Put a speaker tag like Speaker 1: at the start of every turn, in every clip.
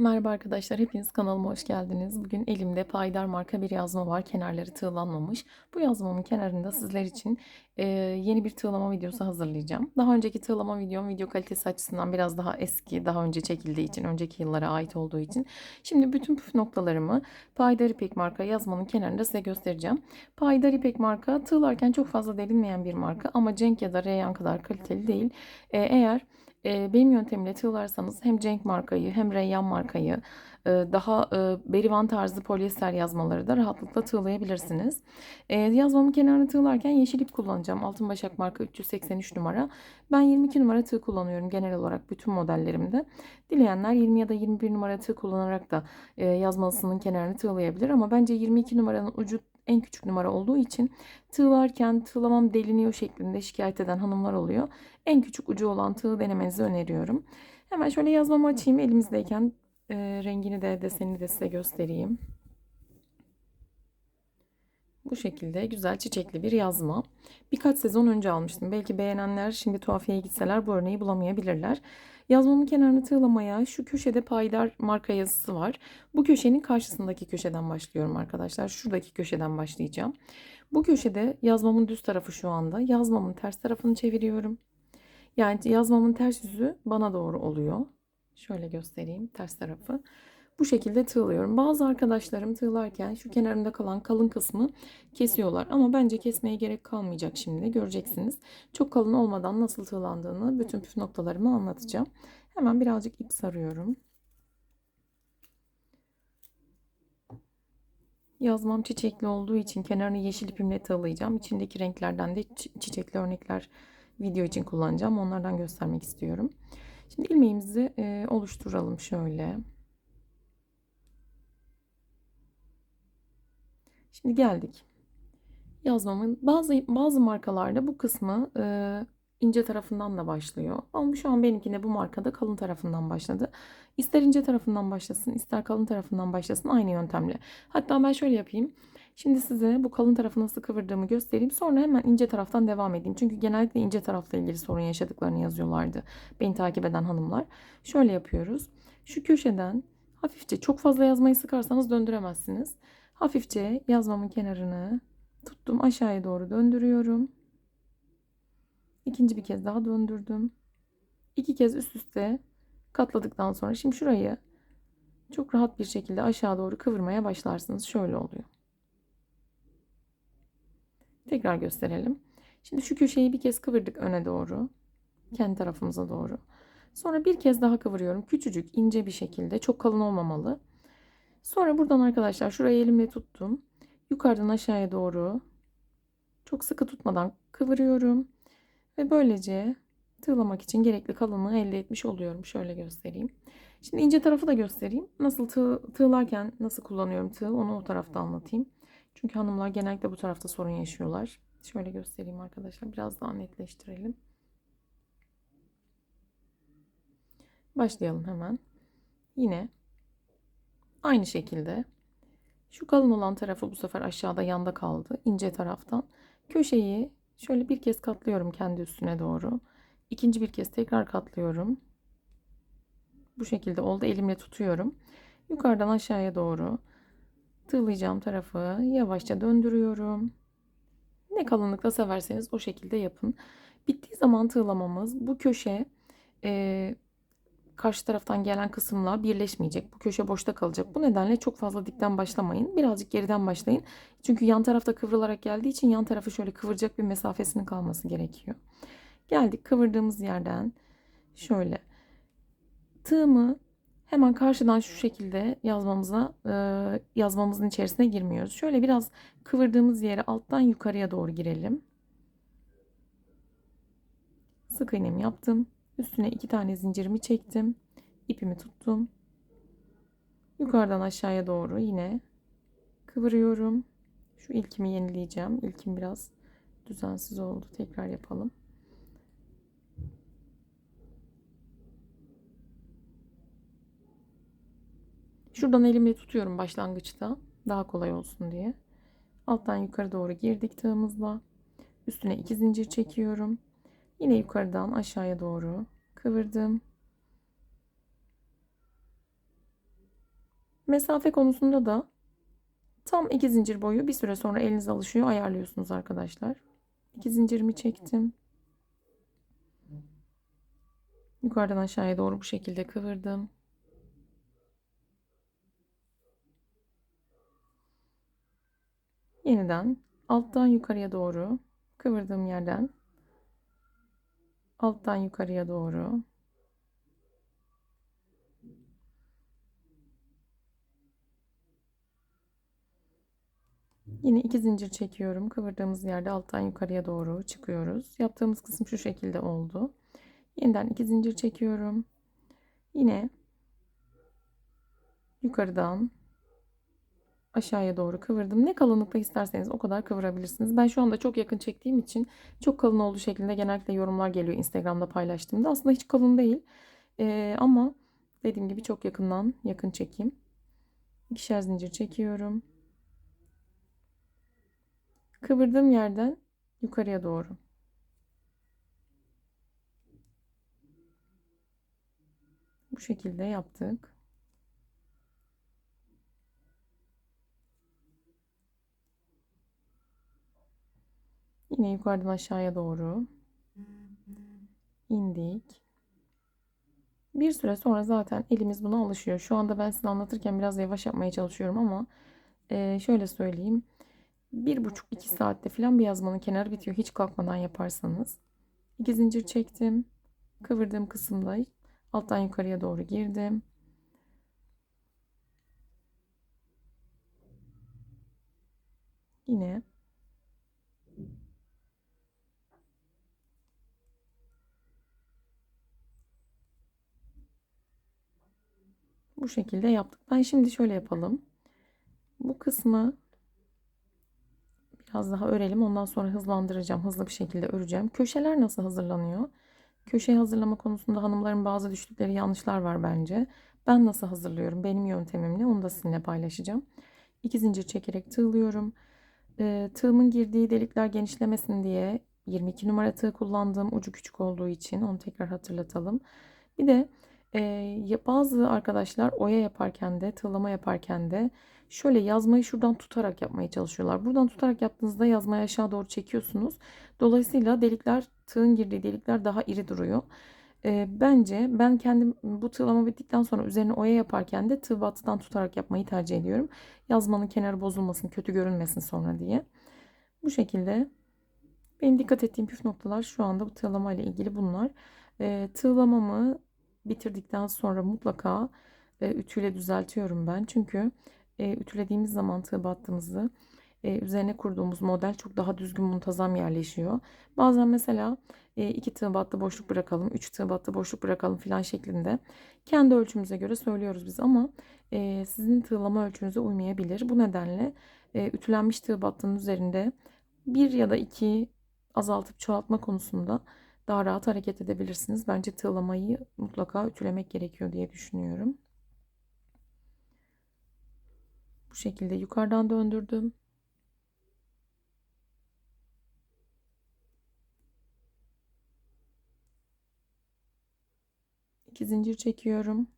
Speaker 1: Merhaba arkadaşlar, hepiniz kanalıma hoş geldiniz. Bugün elimde Paydar marka bir yazma var, kenarları tığlanmamış. Bu yazmamın kenarında sizler için e, yeni bir tığlama videosu hazırlayacağım. Daha önceki tığlama videom video kalitesi açısından biraz daha eski, daha önce çekildiği için, önceki yıllara ait olduğu için. Şimdi bütün püf noktalarımı Paydar İpek marka yazmanın kenarında size göstereceğim. Paydar İpek marka tığlarken çok fazla delinmeyen bir marka ama Cenk ya da Reyhan kadar kaliteli değil. E, eğer e, benim yöntemimle tığlarsanız hem Cenk markayı hem Reyyan markayı e, daha e, berivan tarzı polyester yazmaları da rahatlıkla tığlayabilirsiniz. E, yazmamın kenarını tığlarken yeşil ip kullanacağım. Altın Başak marka 383 numara. Ben 22 numara tığ kullanıyorum genel olarak bütün modellerimde. Dileyenler 20 ya da 21 numara tığ kullanarak da e, yazmalısının kenarını tığlayabilir ama bence 22 numaranın ucu en küçük numara olduğu için tığlarken tığlamam deliniyor şeklinde şikayet eden hanımlar oluyor. En küçük ucu olan tığ denemenizi öneriyorum. Hemen şöyle yazmamı açayım elimizdeyken e, rengini de desenini de size göstereyim. Bu şekilde güzel çiçekli bir yazma. Birkaç sezon önce almıştım. Belki beğenenler şimdi tuhafiyeye gitseler bu örneği bulamayabilirler. Yazmamın kenarını tığlamaya şu köşede payidar marka yazısı var. Bu köşenin karşısındaki köşeden başlıyorum arkadaşlar. Şuradaki köşeden başlayacağım. Bu köşede yazmamın düz tarafı şu anda. Yazmamın ters tarafını çeviriyorum. Yani yazmamın ters yüzü bana doğru oluyor. Şöyle göstereyim ters tarafı. Bu şekilde tığlıyorum. Bazı arkadaşlarım tığlarken şu kenarında kalan kalın kısmı kesiyorlar. Ama bence kesmeye gerek kalmayacak şimdi. Göreceksiniz. Çok kalın olmadan nasıl tığlandığını bütün püf noktalarımı anlatacağım. Hemen birazcık ip sarıyorum. Yazmam çiçekli olduğu için kenarını yeşil ipimle tığlayacağım. İçindeki renklerden de çiçekli örnekler video için kullanacağım. Onlardan göstermek istiyorum. Şimdi ilmeğimizi oluşturalım şöyle. Şimdi geldik. Yazmamın bazı bazı markalarda bu kısmı e, ince tarafından da başlıyor. Ama şu an benimkine bu markada kalın tarafından başladı. İster ince tarafından başlasın, ister kalın tarafından başlasın aynı yöntemle. Hatta ben şöyle yapayım. Şimdi size bu kalın tarafı nasıl kıvırdığımı göstereyim. Sonra hemen ince taraftan devam edeyim. Çünkü genellikle ince tarafla ilgili sorun yaşadıklarını yazıyorlardı. Beni takip eden hanımlar. Şöyle yapıyoruz. Şu köşeden hafifçe çok fazla yazmayı sıkarsanız döndüremezsiniz. Hafifçe yazmamın kenarını tuttum aşağıya doğru döndürüyorum. İkinci bir kez daha döndürdüm. İki kez üst üste katladıktan sonra şimdi şurayı çok rahat bir şekilde aşağı doğru kıvırmaya başlarsınız. Şöyle oluyor. Tekrar gösterelim. Şimdi şu köşeyi bir kez kıvırdık öne doğru. Kendi tarafımıza doğru. Sonra bir kez daha kıvırıyorum. Küçücük, ince bir şekilde. Çok kalın olmamalı. Sonra buradan arkadaşlar şurayı elimle tuttum. Yukarıdan aşağıya doğru çok sıkı tutmadan kıvırıyorum. Ve böylece tığlamak için gerekli kalınlığı elde etmiş oluyorum. Şöyle göstereyim. Şimdi ince tarafı da göstereyim. Nasıl tığ, tığlarken nasıl kullanıyorum tığ onu o tarafta anlatayım. Çünkü hanımlar genellikle bu tarafta sorun yaşıyorlar. Şöyle göstereyim arkadaşlar. Biraz daha netleştirelim. Başlayalım hemen. Yine aynı şekilde şu kalın olan tarafı bu sefer aşağıda yanda kaldı. ince taraftan. Köşeyi şöyle bir kez katlıyorum kendi üstüne doğru. İkinci bir kez tekrar katlıyorum. Bu şekilde oldu. Elimle tutuyorum. Yukarıdan aşağıya doğru tığlayacağım tarafı yavaşça döndürüyorum. Ne kalınlıkta severseniz o şekilde yapın. Bittiği zaman tığlamamız bu köşe e, karşı taraftan gelen kısımla birleşmeyecek. Bu köşe boşta kalacak. Bu nedenle çok fazla dipten başlamayın. Birazcık geriden başlayın. Çünkü yan tarafta kıvrılarak geldiği için yan tarafı şöyle kıvıracak bir mesafesinin kalması gerekiyor. Geldik kıvırdığımız yerden şöyle tığımı hemen karşıdan şu şekilde yazmamıza e, yazmamızın içerisine girmiyoruz. Şöyle biraz kıvırdığımız yere alttan yukarıya doğru girelim. Sık iğnemi yaptım. Üstüne iki tane zincirimi çektim. ipimi tuttum. Yukarıdan aşağıya doğru yine kıvırıyorum. Şu ilkimi yenileyeceğim. İlkim biraz düzensiz oldu. Tekrar yapalım. Şuradan elimle tutuyorum başlangıçta. Daha kolay olsun diye. Alttan yukarı doğru girdik tığımızla. Üstüne iki zincir çekiyorum. Yine yukarıdan aşağıya doğru kıvırdım. Mesafe konusunda da tam iki zincir boyu bir süre sonra eliniz alışıyor ayarlıyorsunuz arkadaşlar. İki zincirimi çektim. Yukarıdan aşağıya doğru bu şekilde kıvırdım. Yeniden alttan yukarıya doğru kıvırdığım yerden alttan yukarıya doğru Yine iki zincir çekiyorum. Kıvırdığımız yerde alttan yukarıya doğru çıkıyoruz. Yaptığımız kısım şu şekilde oldu. Yeniden iki zincir çekiyorum. Yine yukarıdan aşağıya doğru kıvırdım. Ne kalınlıkta isterseniz o kadar kıvırabilirsiniz. Ben şu anda çok yakın çektiğim için çok kalın olduğu şeklinde genellikle yorumlar geliyor Instagram'da paylaştığımda. Aslında hiç kalın değil. Ee, ama dediğim gibi çok yakından yakın çekeyim. İkişer zincir çekiyorum. Kıvırdığım yerden yukarıya doğru. Bu şekilde yaptık. Yine yukarıdan aşağıya doğru indik. Bir süre sonra zaten elimiz buna alışıyor. Şu anda ben size anlatırken biraz yavaş yapmaya çalışıyorum ama şöyle söyleyeyim. Bir buçuk iki saatte falan bir yazmanın kenarı bitiyor. Hiç kalkmadan yaparsanız. İki zincir çektim. Kıvırdığım kısımda alttan yukarıya doğru girdim. Yine bu şekilde yaptık. Ben şimdi şöyle yapalım. Bu kısmı Biraz daha örelim. Ondan sonra hızlandıracağım. Hızlı bir şekilde öreceğim. Köşeler nasıl hazırlanıyor? Köşeyi hazırlama konusunda hanımların bazı düştükleri yanlışlar var bence. Ben nasıl hazırlıyorum? Benim yöntemimle onu da sizinle paylaşacağım. İki zincir çekerek tığlıyorum. E, tığımın girdiği delikler genişlemesin diye 22 numara tığ kullandığım ucu küçük olduğu için onu tekrar hatırlatalım. Bir de e, bazı arkadaşlar oya yaparken de tığlama yaparken de şöyle yazmayı şuradan tutarak yapmaya çalışıyorlar. Buradan tutarak yaptığınızda yazmayı aşağı doğru çekiyorsunuz. Dolayısıyla delikler tığın girdiği delikler daha iri duruyor. E, bence ben kendim bu tığlama bittikten sonra üzerine oya yaparken de tığ battıdan tutarak yapmayı tercih ediyorum. Yazmanın kenarı bozulmasın, kötü görünmesin sonra diye. Bu şekilde benim dikkat ettiğim püf noktalar şu anda bu tığlama ile ilgili bunlar. E, tığlamamı bitirdikten sonra mutlaka e, ütüyle düzeltiyorum ben. Çünkü e, ütülediğimiz zaman tığ battığımızı e, üzerine kurduğumuz model çok daha düzgün muntazam yerleşiyor. Bazen mesela e, iki tığ battı boşluk bırakalım, üç tığ battı boşluk bırakalım filan şeklinde kendi ölçümüze göre söylüyoruz biz ama e, sizin tığlama ölçünüze uymayabilir. Bu nedenle e, ütülenmiş tığ battının üzerinde bir ya da iki azaltıp çoğaltma konusunda daha rahat hareket edebilirsiniz. Bence tığlamayı mutlaka ütülemek gerekiyor diye düşünüyorum. Bu şekilde yukarıdan döndürdüm. İki zincir çekiyorum.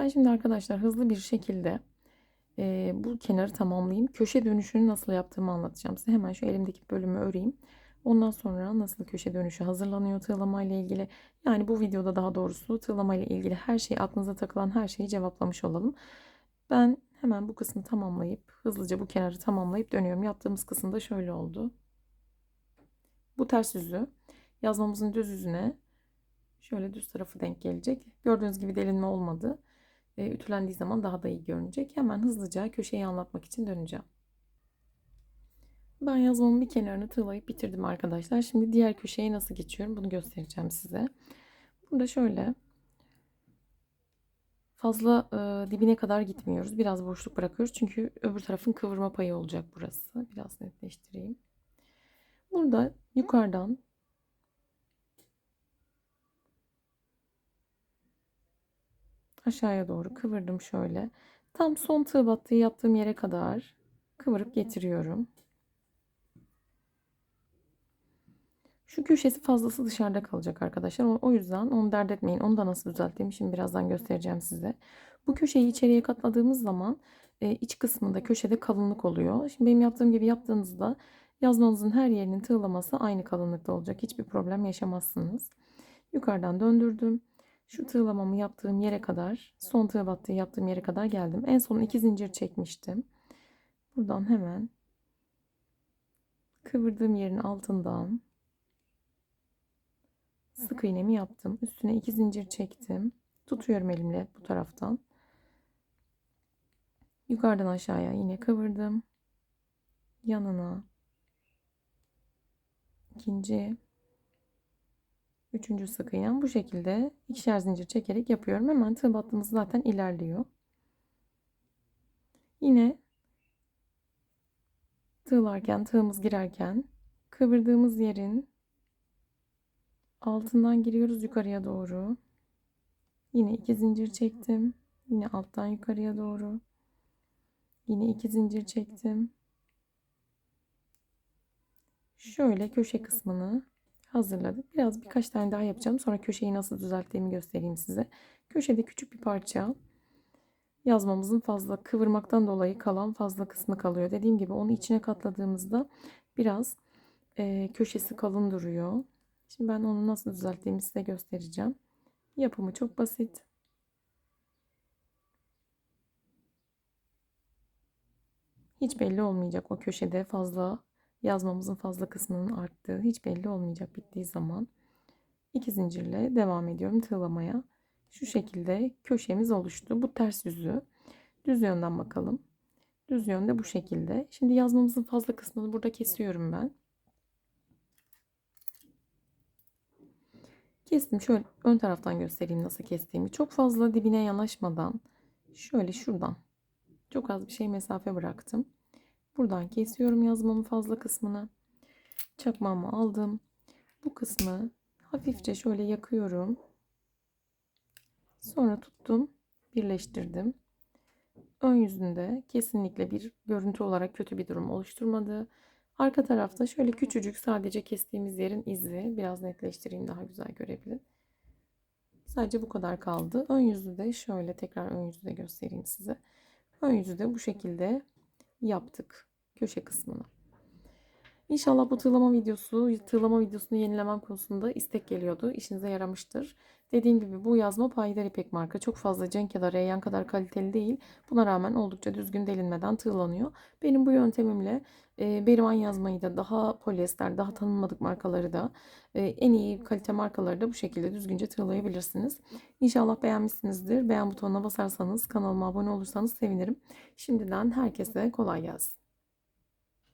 Speaker 1: Ben şimdi arkadaşlar hızlı bir şekilde e, bu kenarı tamamlayayım. Köşe dönüşünü nasıl yaptığımı anlatacağım size. Hemen şu elimdeki bölümü öreyim. Ondan sonra nasıl köşe dönüşü hazırlanıyor tığlama ile ilgili. Yani bu videoda daha doğrusu tığlama ile ilgili her şeyi aklınıza takılan her şeyi cevaplamış olalım. Ben hemen bu kısmı tamamlayıp hızlıca bu kenarı tamamlayıp dönüyorum. Yaptığımız kısımda şöyle oldu. Bu ters yüzü yazmamızın düz yüzüne şöyle düz tarafı denk gelecek. Gördüğünüz gibi delinme olmadı. E, ütülendiği zaman daha da iyi görünecek. Hemen hızlıca köşeyi anlatmak için döneceğim. Ben yazmamın bir kenarını tığlayıp bitirdim arkadaşlar. Şimdi diğer köşeye nasıl geçiyorum bunu göstereceğim size. Burada şöyle fazla e, dibine kadar gitmiyoruz. Biraz boşluk bırakıyoruz. Çünkü öbür tarafın kıvırma payı olacak burası. Biraz netleştireyim. Burada yukarıdan aşağıya doğru kıvırdım şöyle. Tam son tığ battığı yaptığım yere kadar kıvırıp getiriyorum. Şu köşesi fazlası dışarıda kalacak arkadaşlar. O, o yüzden onu dert etmeyin. Onu da nasıl düzelttiğimi şimdi birazdan göstereceğim size. Bu köşeyi içeriye katladığımız zaman e, iç kısmında köşede kalınlık oluyor. Şimdi benim yaptığım gibi yaptığınızda yazmanızın her yerinin tığlaması aynı kalınlıkta olacak. Hiçbir problem yaşamazsınız. Yukarıdan döndürdüm. Şu tığlamamı yaptığım yere kadar, son tığ battığı yaptığım yere kadar geldim. En son iki zincir çekmiştim. Buradan hemen kıvırdığım yerin altından sık iğnemi yaptım. Üstüne iki zincir çektim. Tutuyorum elimle bu taraftan. Yukarıdan aşağıya yine kıvırdım. Yanına ikinci Üçüncü sık bu şekilde ikişer zincir çekerek yapıyorum. Hemen tığ battığımız zaten ilerliyor. Yine tığlarken, tığımız girerken kıvırdığımız yerin altından giriyoruz yukarıya doğru. Yine iki zincir çektim. Yine alttan yukarıya doğru. Yine iki zincir çektim. Şöyle köşe kısmını hazırladık. Biraz birkaç tane daha yapacağım. Sonra köşeyi nasıl düzelttiğimi göstereyim size. Köşede küçük bir parça yazmamızın fazla kıvırmaktan dolayı kalan fazla kısmı kalıyor. Dediğim gibi onu içine katladığımızda biraz e, köşesi kalın duruyor. Şimdi ben onu nasıl düzelttiğimi size göstereceğim. Yapımı çok basit. Hiç belli olmayacak o köşede fazla yazmamızın fazla kısmının arttığı hiç belli olmayacak bittiği zaman iki zincirle devam ediyorum tığlamaya. Şu şekilde köşemiz oluştu. Bu ters yüzü. Düz yönden bakalım. Düz yönde bu şekilde. Şimdi yazmamızın fazla kısmını burada kesiyorum ben. Kestim. Şöyle ön taraftan göstereyim nasıl kestiğimi. Çok fazla dibine yanaşmadan şöyle şuradan çok az bir şey mesafe bıraktım. Buradan kesiyorum yazmamın fazla kısmını. Çakmağımı aldım. Bu kısmı hafifçe şöyle yakıyorum. Sonra tuttum, birleştirdim. Ön yüzünde kesinlikle bir görüntü olarak kötü bir durum oluşturmadı. Arka tarafta şöyle küçücük sadece kestiğimiz yerin izi. Biraz netleştireyim daha güzel görebilin. Sadece bu kadar kaldı. Ön yüzü de şöyle tekrar ön yüzü de göstereyim size. Ön yüzü de bu şekilde yaptık köşe kısmını. İnşallah bu tığlama videosu, tığlama videosunu yenilemem konusunda istek geliyordu. İşinize yaramıştır. Dediğim gibi bu yazma payidar ipek marka. Çok fazla cenk ya da reyyan kadar kaliteli değil. Buna rağmen oldukça düzgün delinmeden tığlanıyor. Benim bu yöntemimle e, Berivan yazmayı da daha polyester, daha tanınmadık markaları da e, en iyi kalite markaları da bu şekilde düzgünce tığlayabilirsiniz. İnşallah beğenmişsinizdir. Beğen butonuna basarsanız, kanalıma abone olursanız sevinirim. Şimdiden herkese kolay gelsin.